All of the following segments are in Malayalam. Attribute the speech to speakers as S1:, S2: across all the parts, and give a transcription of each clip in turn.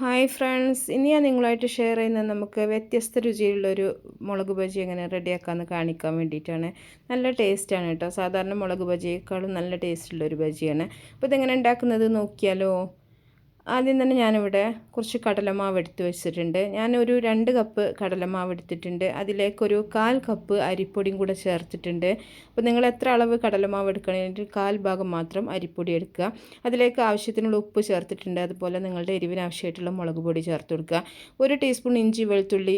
S1: ഹായ് ഫ്രണ്ട്സ് ഇനി ഞാൻ നിങ്ങളായിട്ട് ഷെയർ ചെയ്യുന്നത് നമുക്ക് വ്യത്യസ്ത രുചിയുള്ളൊരു മുളക് ബജി എങ്ങനെ റെഡിയാക്കാമെന്ന് കാണിക്കാൻ വേണ്ടിയിട്ടാണ്. നല്ല ടേസ്റ്റാണ് കേട്ടോ. സാധാരണ മുളക് ബജിയേക്കാളും നല്ല ടേസ്റ്റുള്ളൊരു ബജിയാണ്. അപ്പോൾ ഇതെങ്ങനെ ഉണ്ടാക്കുന്നത് നോക്കിയാലോ? ആദ്യം തന്നെ ഞാനിവിടെ കുറച്ച് കടലമാവ് എടുത്ത് വെച്ചിട്ടുണ്ട്. ഞാനൊരു രണ്ട് കപ്പ് കടലമാവ് എടുത്തിട്ടുണ്ട്. അതിലേക്കൊരു കാൽ കപ്പ് അരിപ്പൊടിയും കൂടെ ചേർത്തിട്ടുണ്ട്. അപ്പോൾ നിങ്ങൾ എത്ര അളവ് കടലമാവ് എടുക്കണമെങ്കിൽ കാൽ ഭാഗം മാത്രം അരിപ്പൊടി എടുക്കുക. അതിലേക്ക് ആവശ്യത്തിനുള്ള ഉപ്പ് ചേർത്തിട്ടുണ്ട്. അതുപോലെ നിങ്ങളുടെ എരിവിന് ആവശ്യമായിട്ടുള്ള മുളക് പൊടി ചേർത്ത് കൊടുക്കുക. ഒരു ടീസ്പൂൺ ഇഞ്ചി വെളുത്തുള്ളി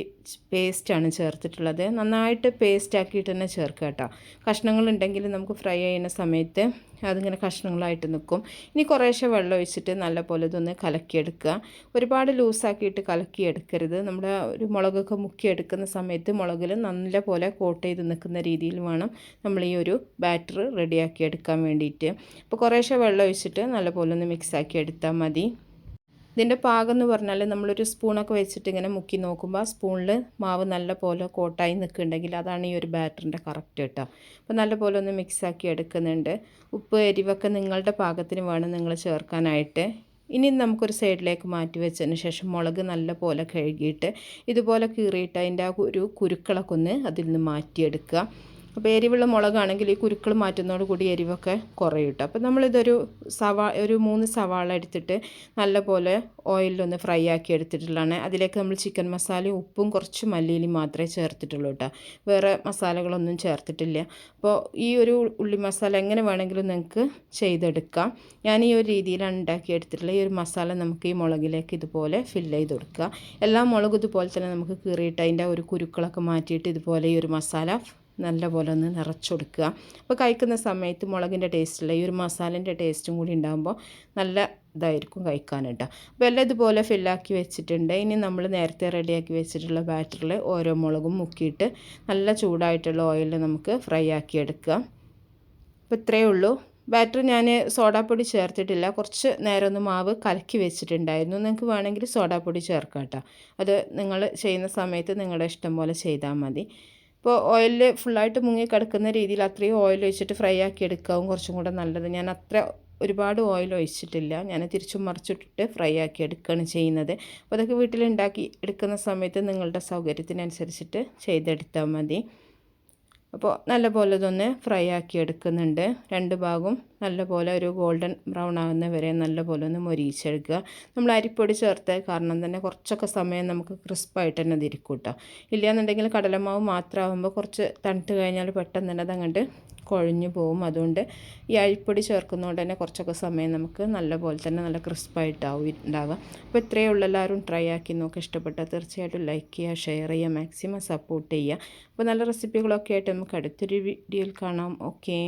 S1: പേസ്റ്റാണ് ചേർത്തിട്ടുള്ളത്. നന്നായിട്ട് പേസ്റ്റ് ആക്കിയിട്ട് തന്നെ ചേർക്കുക കേട്ടോ. കഷ്ണങ്ങളുണ്ടെങ്കിൽ നമുക്ക് ഫ്രൈ ചെയ്യുന്ന സമയത്ത് അതിങ്ങനെ കഷ്ണങ്ങളായിട്ട് നിൽക്കും. ഇനി കുറേശ്ശെ വെള്ളം ഒഴിച്ചിട്ട് നല്ലപോലെ ഇതൊന്ന് കലക്കിയെടുക്കുക. ഒരുപാട് ലൂസാക്കിയിട്ട് കലക്കിയെടുക്കരുത്. നമ്മുടെ ഒരു മുളകൊക്കെ മുക്കിയെടുക്കുന്ന സമയത്ത് മുളകിൽ നല്ല പോലെ കോട്ട് ചെയ്ത് നിൽക്കുന്ന രീതിയിൽ വേണം നമ്മൾ ഈ ഒരു ബാറ്റർ റെഡിയാക്കി എടുക്കാൻ വേണ്ടിയിട്ട്. അപ്പോൾ കുറേശ്ശെ വെള്ളം ഒഴിച്ചിട്ട് നല്ലപോലെ ഒന്ന് മിക്സാക്കി എടുത്താൽ മതി. ഇതിന്റെ പാകം എന്ന് പറഞ്ഞാൽ നമ്മളൊരു സ്പൂണൊക്കെ വെച്ചിട്ട് ഇങ്ങനെ മുക്കി നോക്കുമ്പോൾ സ്പൂണിൽ മാവ് നല്ല പോലെ കോട്ടായി നിൽക്കുന്നുണ്ടെങ്കിൽ അതാണ് ഈ ഒരു ബാറ്ററിന്റെ കറക്റ്റ് കേട്ടോ. അപ്പോൾ നല്ല പോലെ ഒന്ന് മിക്സാക്കി എടുക്കുന്നുണ്ട്. ഉപ്പ് എരിവൊക്കെ നിങ്ങളുടെ പാകത്തിന് വേണം നിങ്ങൾ ചേർക്കാനായിട്ട്. ഇനി നമുക്കൊരു സൈഡിലേക്ക് മാറ്റി വെച്ചതിന് ശേഷം മുളക് നല്ല പോലെ കഴുകിയിട്ട് ഇതുപോലെ കീറിയിട്ട് അതിന്റെ ആ ഒരു കുരുക്കളൊക്കെ ഒന്ന് അതിൽ നിന്ന് മാറ്റിയെടുക്കുക. അപ്പോൾ എരിവുള്ള മുളകാണെങ്കിൽ ഈ കുരുക്കൾ മാറ്റുന്നതോട് കൂടി എരിവൊക്കെ കുറയും കേട്ടോ അപ്പോൾ നമ്മളിതൊരു സവാ ഒരു മൂന്ന് സവാള എടുത്തിട്ട് നല്ലപോലെ ഓയിലൊന്ന് ഫ്രൈ ആക്കി എടുത്തിട്ടുള്ളതാണ്. അതിലേക്ക് നമ്മൾ ചിക്കൻ മസാലയും ഉപ്പും കുറച്ച് മല്ലിയിലും മാത്രമേ ചേർത്തിട്ടുള്ളൂ കേട്ടോ വേറെ മസാലകളൊന്നും ചേർത്തിട്ടില്ല. അപ്പോൾ ഈ ഒരു ഉള്ളി മസാല എങ്ങനെ വേണമെങ്കിലും നിങ്ങൾക്ക് ചെയ്തെടുക്കാം. ഞാൻ ഈ ഒരു രീതിയിലാണ് ഉണ്ടാക്കിയെടുത്തിട്ടുള്ളത്. ഈ ഒരു മസാല നമുക്ക് ഈ മുളകിലേക്ക് ഇതുപോലെ ഫില്ല് ചെയ്ത് കൊടുക്കുക. എല്ലാ മുളകും ഇതുപോലെ തന്നെ നമുക്ക് കീറിയിട്ട് അതിന്റെ ഒരു കുരുക്കളൊക്കെ മാറ്റിയിട്ട് ഇതുപോലെ ഈ ഒരു മസാല നല്ല പോലെ ഒന്ന് നിറച്ച് കൊടുക്കുക അപ്പോൾ കഴിക്കുന്ന സമയത്ത് മുളകിന്റെ ടേസ്റ്റില്ല ഈ ഒരു മസാലേന്റെ ടേസ്റ്റും കൂടി ഉണ്ടാകുമ്പോൾ നല്ല ഇതായിരിക്കും കഴിക്കാൻ കേട്ടോ. അപ്പോൾ എല്ലാം ഇതുപോലെ ഫില്ലാക്കി വെച്ചിട്ടുണ്ട്. ഇനി നമ്മൾ നേരത്തെ റെഡിയാക്കി വെച്ചിട്ടുള്ള ബാറ്ററിൽ ഓരോ മുളകും മുക്കിയിട്ട് നല്ല ചൂടായിട്ടുള്ള ഓയിലിൽ നമുക്ക് ഫ്രൈ ആക്കി എടുക്കുക. അപ്പോൾ ഇത്രയേ ഉള്ളൂ. ബാറ്റർ ഞാൻ സോഡാപ്പൊടി ചേർത്തിട്ടില്ല. കുറച്ച് നേരം ഒന്ന് മാവ് കലക്കി വെച്ചിട്ടുണ്ടായിരുന്നു. നിങ്ങൾക്ക് വേണമെങ്കിൽ സോഡാപ്പൊടി ചേർക്കാം കേട്ടോ. അത് നിങ്ങൾ ചെയ്യുന്ന സമയത്ത് നിങ്ങളുടെ ഇഷ്ടം പോലെ ചെയ്താൽ മതി. ഇപ്പോൾ ഓയിലിൽ ഫുള്ളായിട്ട് മുങ്ങി കിടക്കുന്ന രീതിയിൽ അത്രയും ഓയിൽ ഒഴിച്ചിട്ട് ഫ്രൈ ആക്കി എടുക്കാവും കുറച്ചും കൂടെ നല്ലത്. ഞാൻ അത്ര ഒരുപാട് ഓയിൽ ഒഴിച്ചിട്ടില്ല. ഞാൻ തിരിച്ചും മറിച്ചിട്ടിട്ട് ഫ്രൈ ആക്കി എടുക്കുകയാണ് ചെയ്യുന്നത്. അപ്പോൾ അതൊക്കെ വീട്ടിലുണ്ടാക്കി എടുക്കുന്ന സമയത്ത് നിങ്ങളുടെ സൗകര്യത്തിനനുസരിച്ചിട്ട് ചെയ്തെടുത്താൽ മതി. അപ്പോൾ നല്ല പോലെ ഇതൊന്ന് ഫ്രൈ ആക്കി എടുക്കുന്നുണ്ട്. രണ്ട് ഭാഗവും നല്ലപോലെ ഒരു ഗോൾഡൻ ബ്രൗൺ ആകുന്ന വരെ നല്ലപോലെ ഒന്ന് മൊരിയിച്ചെടുക്കുക. നമ്മൾ അരിപ്പൊടി ചേർത്ത് കാരണം തന്നെ കുറച്ചൊക്കെ സമയം നമുക്ക് ക്രിസ്പായിട്ട് തന്നെ തിരിക്കും കേട്ടോ ഇല്ലയെന്നുണ്ടെങ്കിൽ കടലമാവ് മാത്രമാകുമ്പോൾ കുറച്ച് തണുത്ത് കഴിഞ്ഞാൽ പെട്ടെന്ന് തന്നെ അതങ്ങോട്ട് കുഴഞ്ഞു പോവും. അതുകൊണ്ട് ഈ അരിപ്പൊടി ചേർക്കുന്നതുകൊണ്ട് തന്നെ കുറച്ചൊക്കെ സമയം നമുക്ക് നല്ലപോലെ തന്നെ നല്ല ക്രിസ്പായിട്ടാവും ഉണ്ടാവുക. അപ്പോൾ ഇത്രയേ ഉള്ളൂ. എല്ലാവരും ട്രൈ ആക്കി നോക്കുക ഇഷ്ടപ്പെട്ടാൽ തീർച്ചയായിട്ടും ലൈക്ക് ചെയ്യുക ഷെയർ ചെയ്യുക മാക്സിമം സപ്പോർട്ട് ചെയ്യുക. അപ്പോൾ നല്ല റെസിപ്പികളൊക്കെ ആയിട്ട് നമുക്ക് അടുത്തൊരു വീഡിയോയിൽ കാണാം. ഓക്കേ